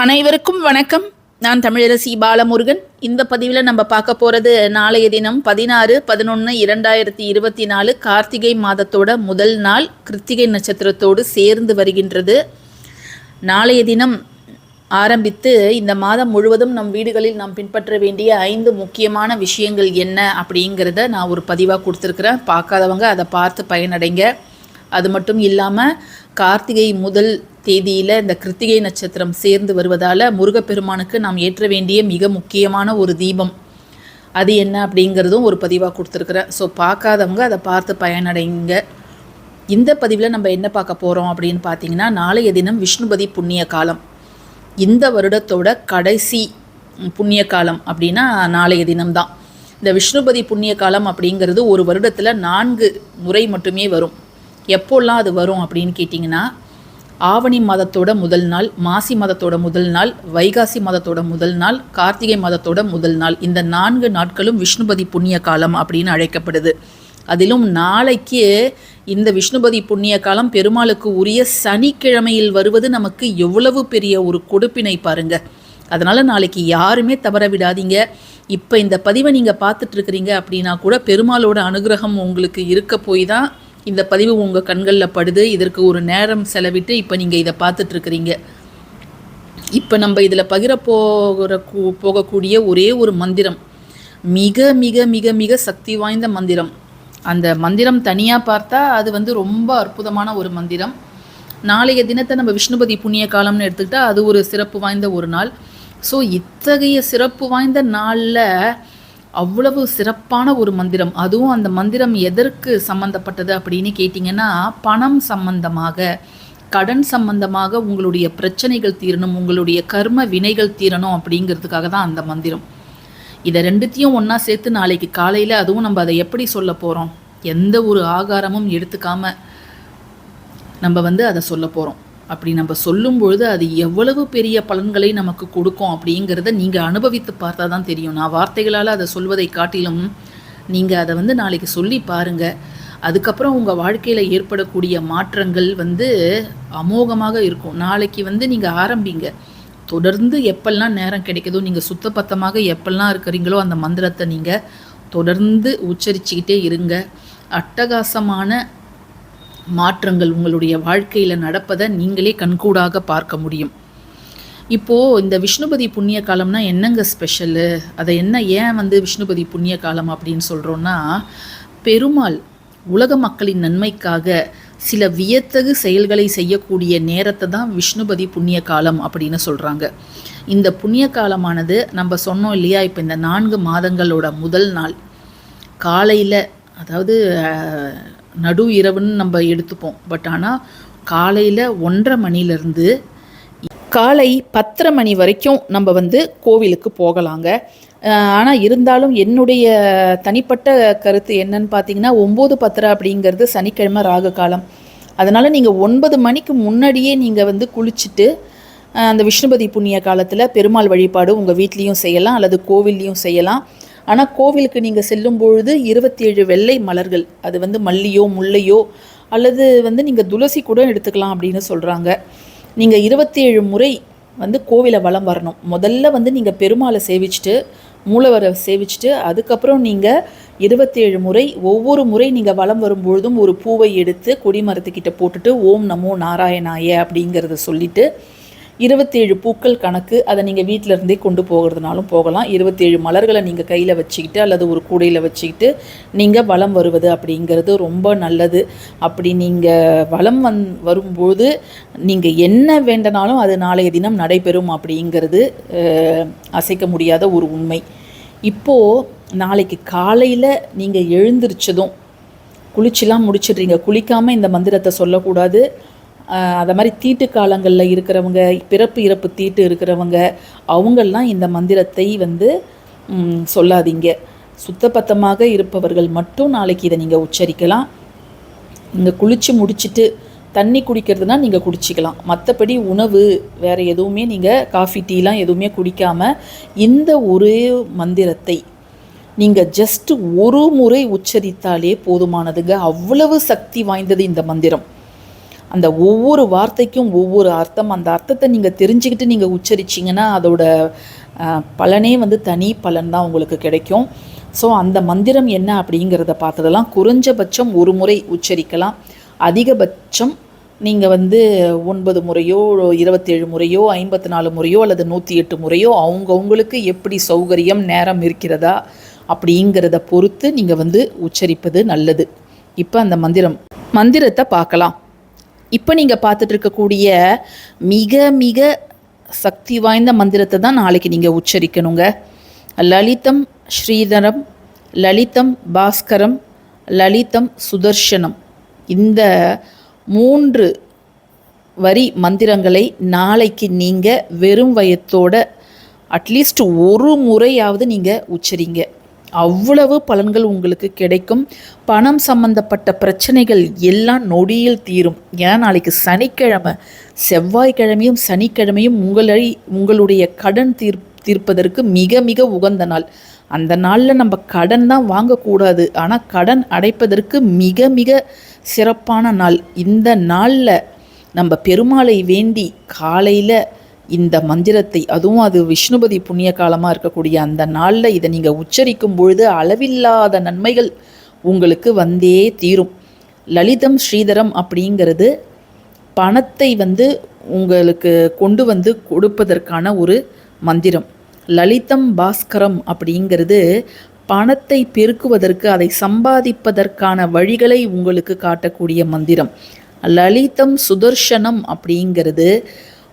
அனைவருக்கும் வணக்கம். நான் தமிழரசி பாலமுருகன். இந்த பதிவில் நம்ம பார்க்க போகிறது நாளைய தினம் பதினாறு பதினொன்று இரண்டாயிரத்தி இருபத்தி நாலு கார்த்திகை மாதத்தோட முதல் நாள் கிருத்திகை நட்சத்திரத்தோடு சேர்ந்து வருகின்றது. நாளைய தினம் ஆரம்பித்து இந்த மாதம் முழுவதும் நம் வீடுகளில் நாம் பின்பற்ற வேண்டிய ஐந்து முக்கியமான விஷயங்கள் என்ன அப்படிங்கிறத நான் ஒரு பதிவாக கொடுத்துருக்குறேன். பார்க்காதவங்க அதை பார்த்து பயனடைங்க. அது மட்டும் இல்லாமல் கார்த்திகை முதல் தேதியில் இந்த கிருத்திகை நட்சத்திரம் சேர்ந்து வருவதால் முருகப்பெருமானுக்கு நாம் ஏற்ற வேண்டிய மிக முக்கியமான ஒரு தீபம். அது என்ன அப்படிங்கிறதும் ஒரு பதிவாக கொடுத்துருக்குறேன் ஸோ பார்க்காதவங்க அதை பார்த்து பயனடைங்க. இந்த பதிவில் நம்ம என்ன பார்க்க போகிறோம் அப்படின்னு பார்த்தீங்கன்னா நாளைய தினம் விஷ்ணுபதி புண்ணிய காலம். இந்த வருடத்தோட கடைசி புண்ணிய காலம் அப்படின்னா நாளைய தினம்தான். இந்த விஷ்ணுபதி புண்ணிய காலம் அப்படிங்கிறது ஒரு வருடத்தில் நான்கு முறை மட்டுமே வரும். எப்போல்லாம் அது வரும் அப்படின்னு கேட்டிங்கன்னா ஆவணி மாதத்தோட முதல் நாள் மாசி மாதத்தோட முதல் நாள் வைகாசி மாதத்தோட முதல் நாள் கார்த்திகை மாதத்தோட முதல் நாள் இந்த நான்கு நாட்களும் விஷ்ணுபதி புண்ணிய காலம் அப்படின்னு அழைக்கப்படுது. அதிலும் நாளைக்கு இந்த விஷ்ணுபதி புண்ணிய காலம் பெருமாளுக்கு உரிய சனிக்கிழமையில் வருவது நமக்கு எவ்வளவு பெரிய ஒரு கொடுப்பினை பாருங்க. அதனால் நாளைக்கு யாருமே தவற விடாதீங்க. இப்போ இந்த பதிவை நீங்கள் பார்த்துட்ருக்குறீங்க அப்படின்னா கூட பெருமாளோட அனுகிரகம் உங்களுக்கு இருக்க போய் தான் இந்த பதிவு உங்கள் கண்களில் படுது இதற்கு ஒரு நேரம் செலவிட்டு இப்போ நீங்கள் இதை பார்த்துட்ருக்குறீங்க. இப்போ நம்ம இதில் பகிர போகிற கூ- போகக்கூடிய ஒரே ஒரு மந்திரம் மிக மிக மிக மிக சக்தி வாய்ந்த மந்திரம். அந்த மந்திரம் தனியாக பார்த்தா அது வந்து ரொம்ப அற்புதமான ஒரு மந்திரம். நாளைய தினத்தை நம்ம விஷ்ணுபதி புண்ணிய காலம்னு எடுத்துக்கிட்டால் அது ஒரு சிறப்பு வாய்ந்த ஒரு நாள். ஸோ இத்தகைய சிறப்பு வாய்ந்த நாளில் அவ்வளவு சிறப்பான ஒரு மந்திரம். அதுவும் அந்த மந்திரம் எதற்கு சம்பந்தப்பட்டது அப்படின்னு கேட்டிங்கன்னா பணம் சம்பந்தமாக கடன் சம்பந்தமாக உங்களுடைய பிரச்சனைகள் தீரணும் உங்களுடைய கர்ம வினைகள் தீரணும் அப்படிங்கிறதுக்காக தான் அந்த மந்திரம். இதை ரெண்டுத்தையும் ஒன்றா சேர்த்து நாளைக்கு காலையில் அதுவும் நம்ம அதை எப்படி சொல்ல போகிறோம் எந்த ஒரு ஆகாரமும் எடுத்துக்காம நம்ம வந்து அதை சொல்ல போகிறோம் அப்படி நம்ம சொல்லும் பொழுது அது எவ்வளவு பெரிய பலன்களை நமக்கு கொடுக்கும் அப்படிங்கிறத நீங்கள் அனுபவித்து பார்த்தா தான் தெரியும். நான் வார்த்தைகளால் அதை சொல்வதை காட்டிலும் நீங்கள் அதை வந்து நாளைக்கு சொல்லி பாருங்கள் அதுக்கப்புறம் உங்கள் வாழ்க்கையில் ஏற்படக்கூடிய மாற்றங்கள் வந்து அமோகமாக இருக்கும். நாளைக்கு வந்து நீங்கள் ஆரம்பிங்க. தொடர்ந்து எப்பெல்லாம் நேரம் கிடைக்குதோ நீங்கள் சுத்தபத்தமாக எப்பெல்லாம் இருக்கிறீங்களோ அந்த மந்திரத்தை நீங்கள் தொடர்ந்து உச்சரிச்சுக்கிட்டே இருங்க. அட்டகாசமான மாற்றங்கள் உங்களுடைய வாழ்க்கையில் நடப்பதை நீங்களே கண்கூடாக பார்க்க முடியும். இப்போது இந்த விஷ்ணுபதி புண்ணிய காலம்னா என்னங்க ஸ்பெஷலு? அதை என்ன ஏன் வந்து விஷ்ணுபதி புண்ணிய காலம் அப்படின்னு சொல்கிறோன்னா பெருமாள் உலக மக்களின் நன்மைக்காக சில வியத்தகு செயல்களை செய்யக்கூடிய நேரத்தை தான் விஷ்ணுபதி புண்ணிய காலம் அப்படின்னு சொல்கிறாங்க இந்த புண்ணிய காலமானது நம்ம சொன்னோம் இல்லையா இப்போ இந்த நான்கு மாதங்களோட முதல் நாள். காலையில் அதாவது நடு இரவுன்னு நம்ம எடுத்துப்போம். பட் ஆனால் காலையில் ஒன்றரை மணிலேருந்து காலை பத்தரை மணி வரைக்கும் நம்ம வந்து கோவிலுக்கு போகலாங்க. ஆனால் இருந்தாலும் என்னுடைய தனிப்பட்ட கருத்து என்னன்னு பார்த்தீங்கன்னா ஒம்பது பத்தரை அப்படிங்கிறது சனிக்கிழமை ராகு காலம். அதனால் நீங்கள் ஒன்பது மணிக்கு முன்னாடியே நீங்கள் வந்து குளிச்சுட்டு அந்த விஷ்ணுபதி புண்ணிய காலத்தில் பெருமாள் வழிபாடு உங்கள் வீட்லேயும் செய்யலாம் அல்லது கோவில்லையும் செய்யலாம். ஆனால் கோவிலுக்கு நீங்கள் செல்லும் பொழுது இருபத்தி ஏழு வெள்ளை மலர்கள் அது வந்து மல்லியோ முல்லையோ அல்லது வந்து நீங்கள் துளசி கூட எடுத்துக்கலாம் அப்படின்னு சொல்கிறாங்க நீங்கள் இருபத்தி ஏழு முறை வந்து கோவிலை வலம் வரணும். முதல்ல வந்து நீங்கள் பெருமாளை சேவிச்சுட்டு மூலவரை சேவிச்சுட்டு அதுக்கப்புறம் நீங்கள் இருபத்தேழு முறை ஒவ்வொரு முறை நீங்கள் வலம் வரும்பொழுதும் ஒரு பூவை எடுத்து கொடிமரத்துக்கிட்ட போட்டுட்டு ஓம் நமோ நாராயணாய அப்படிங்கிறத சொல்லிட்டு இருபத்தேழு பூக்கள் கணக்கு அதை நீங்கள் வீட்டில் இருந்தே கொண்டு போகிறதுனாலும் போகலாம். இருபத்தேழு மலர்களை நீங்கள் கையில் வச்சுக்கிட்டு அல்லது ஒரு கூடையில் வச்சுக்கிட்டு நீங்கள் வலம் வருவது அப்படிங்கிறது ரொம்ப நல்லது. அப்படி நீங்கள் வலம் வந் வரும்போது நீங்கள் என்ன வேண்டனாலும் அது நாளைய தினம் நடைபெறும் அப்படிங்கிறது அசைக்க முடியாத ஒரு உண்மை. இப்போது நாளைக்கு காலையில் நீங்கள் எழுந்திரிச்சதும் குளிச்சுலாம் முடிச்சிடுறீங்க. குளிக்காமல் இந்த மந்திரத்தை சொல்லக்கூடாது. அதை மாதிரி தீட்டு காலங்களில் இருக்கிறவங்க பிறப்பு இறப்பு தீட்டு இருக்கிறவங்க அவங்கெல்லாம் இந்த மந்திரத்தை வந்து சொல்லாதீங்க. சுத்தபத்தமாக இருப்பவர்கள் மட்டும் நாளைக்கு இதை நீங்கள் உச்சரிக்கலாம். நீங்கள் குளித்து முடிச்சுட்டு தண்ணி குடிக்கிறதுனா நீங்கள் குடிச்சிக்கலாம். மற்றபடி உணவு வேறு எதுவுமே நீங்கள் காஃபி டீலாம் எதுவுமே குடிக்காமல் இந்த ஒரே மந்திரத்தை நீங்கள் ஜஸ்ட் ஒரு முறை உச்சரித்தாலே போதுமானதுங்க. அவ்வளவு சக்தி வாய்ந்தது இந்த மந்திரம். அந்த ஒவ்வொரு வார்த்தைக்கும் ஒவ்வொரு அர்த்தம். அந்த அர்த்தத்தை நீங்கள் தெரிஞ்சுக்கிட்டு நீங்கள் உச்சரிச்சிங்கன்னா அதோட பலனே வந்து தனி பலன் தான் உங்களுக்கு கிடைக்கும். ஸோ அந்த மந்திரம் என்ன அப்படிங்கிறத பார்த்ததெல்லாம் குறைஞ்சபட்சம் ஒரு முறை உச்சரிக்கலாம். அதிகபட்சம் நீங்கள் வந்து ஒன்பது முறையோ இருபத்தேழு முறையோ ஐம்பத்தி நாலு முறையோ அல்லது நூற்றி எட்டு முறையோ அவங்கவுங்களுக்கு எப்படி சௌகரியம் நேரம் இருக்கிறதா அப்படிங்கிறத பொறுத்து நீங்கள் வந்து உச்சரிப்பது நல்லது. இப்போ அந்த மந்திரம். மந்திரத்தை பார்க்கலாம். இப்போ நீங்கள் பார்த்துட்டு இருக்கக்கூடிய மிக மிக சக்தி வாய்ந்த மந்திரத்தை தான் நாளைக்கு நீங்கள் உச்சரிக்கணுங்க. லலிதம் ஸ்ரீதரம் லலிதம் பாஸ்கரம் லலிதம் சுதர்ஷனம். இந்த மூன்று வரி மந்திரங்களை நாளைக்கு நீங்கள் வெறும் வயத்தோட அட்லீஸ்ட் ஒரு முறையாவது நீங்கள் உச்சரிங்க. அவ்வளவு பலன்கள் உங்களுக்கு கிடைக்கும். பணம் சம்பந்தப்பட்ட பிரச்சனைகள் எல்லாம் நொடியில் தீரும். ஏன்னா நாளைக்கு சனிக்கிழமை. செவ்வாய்க்கிழமையும் சனிக்கிழமையும் உங்களை உங்களுடைய கடன் தீர் தீர்ப்பதற்கு மிக மிக உகந்த நாள். அந்த நாளில் நம்ம கடன் தான் வாங்கக்கூடாது. ஆனால் கடன் அடைப்பதற்கு மிக மிக சிறப்பான நாள். இந்த நாளில் நம்ம பெருமாளை வேண்டி காலையில் இந்த மந்திரத்தை அதுவும் அது விஷ்ணுபதி புண்ணிய காலமாக இருக்கக்கூடிய அந்த நாளில் இதை நீங்கள் உச்சரிக்கும் பொழுது அளவில்லாத நன்மைகள் உங்களுக்கு வந்தே தீரும். லலிதம் ஸ்ரீதரம் அப்படிங்கிறது பணத்தை வந்து உங்களுக்கு கொண்டு வந்து கொடுப்பதற்கான ஒரு மந்திரம். லலிதம் பாஸ்கரம் அப்படிங்கிறது பணத்தை பெருக்குவதற்கு அதை சம்பாதிப்பதற்கான வழிகளை உங்களுக்கு காட்டக்கூடிய மந்திரம். லலிதம் சுதர்ஷனம் அப்படிங்கிறது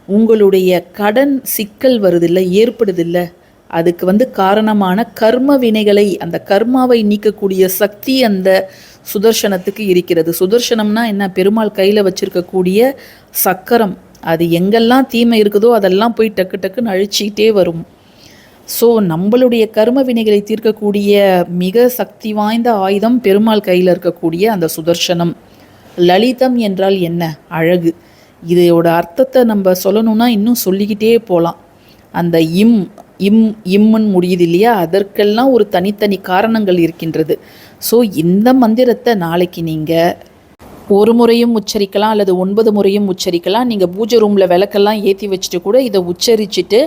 உங்களுடைய கடன் சிக்கல் வருதில்ல ஏற்படுதில்லை. அதுக்கு வந்து காரணமான கர்ம வினைகளை அந்த கர்மாவை நீக்கக்கூடிய சக்தி அந்த சுதர்சனத்துக்கு இருக்கிறது. சுதர்சனம்னா என்ன? பெருமாள் கையில் வச்சிருக்கக்கூடிய சக்கரம். அது எங்கெல்லாம் தீமை இருக்குதோ அதெல்லாம் போய் டக்கு டக்குன்னு அழிச்சிக்கிட்டே வரும். ஸோ நம்மளுடைய கர்ம வினைகளை தீர்க்கக்கூடிய மிக சக்தி வாய்ந்த ஆயுதம் பெருமாள் கையில் இருக்கக்கூடிய அந்த சுதர்சனம். லலிதம் என்றால் என்ன? அழகு. இதோட அர்த்தத்தை நம்ம சொல்லணும்னா இன்னும் சொல்லிக்கிட்டே போகலாம் அந்த இம் இம் இம்முன்னு முடியுது இல்லையா? அதற்கெல்லாம் ஒரு தனித்தனி காரணங்கள் இருக்கின்றது. ஸோ இந்த மந்திரத்தை நாளைக்கு நீங்கள் ஒரு முறையும் உச்சரிக்கலாம் அல்லது ஒன்பது முறையும் உச்சரிக்கலாம். நீங்கள் பூஜை ரூமில் விளக்கெல்லாம் ஏற்றி வச்சுட்டு கூட இதை உச்சரிச்சுட்டு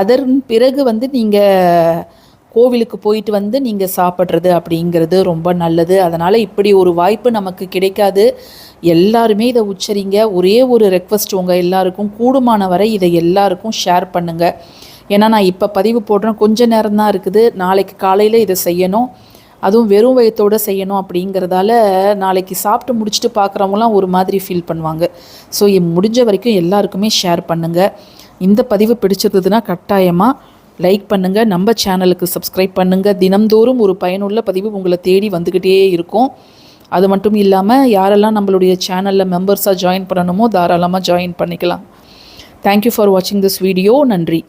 அதன் பிறகு வந்து நீங்கள் கோவிலுக்கு போயிட்டு வந்து நீங்கள் சாப்பிட்றது அப்படிங்கிறது ரொம்ப நல்லது. அதனால் இப்படி ஒரு வாய்ப்பு நமக்கு கிடைக்காது. எல்லாருமே இதை உச்சரிங்க. ஒரே ஒரு ரெக்வஸ்ட் உங்கள் எல்லாருக்கும் கூடுமான வரை இதை எல்லாருக்கும் ஷேர் பண்ணுங்கள் ஏன்னா நான் இப்போ பதிவு போடுறேன் கொஞ்ச நேரம் தான் இருக்குது. நாளைக்கு காலையில் இதை செய்யணும். அதுவும் வெறும் வயத்தோடு செய்யணும் அப்படிங்கிறதால நாளைக்கு சாப்பிட்டு முடிச்சுட்டு பார்க்குறவங்களாம் ஒரு மாதிரி ஃபீல் பண்ணுவாங்க. ஸோ முடிஞ்ச வரைக்கும் எல்லாருக்குமே ஷேர் பண்ணுங்கள் இந்த பதிவு பிடிச்சிருந்ததுன்னா கட்டாயமாக லைக் பண்ணுங்கள் நம்ம சேனலுக்கு சப்ஸ்கிரைப் பண்ணுங்கள் தினம்தோறும் ஒரு பயனுள்ள பதிவு உங்களை தேடி வந்துக்கிட்டே இருக்கும். அது மட்டும் இல்லாமல் யாரெல்லாம் நம்மளுடைய சேனலில் மெம்பர்ஸாக ஜாயின் பண்ணணுமோ தாராளமாக ஜாயின் பண்ணிக்கலாம். தேங்க்யூ ஃபார் வாட்சிங் திஸ் வீடியோ நன்றி.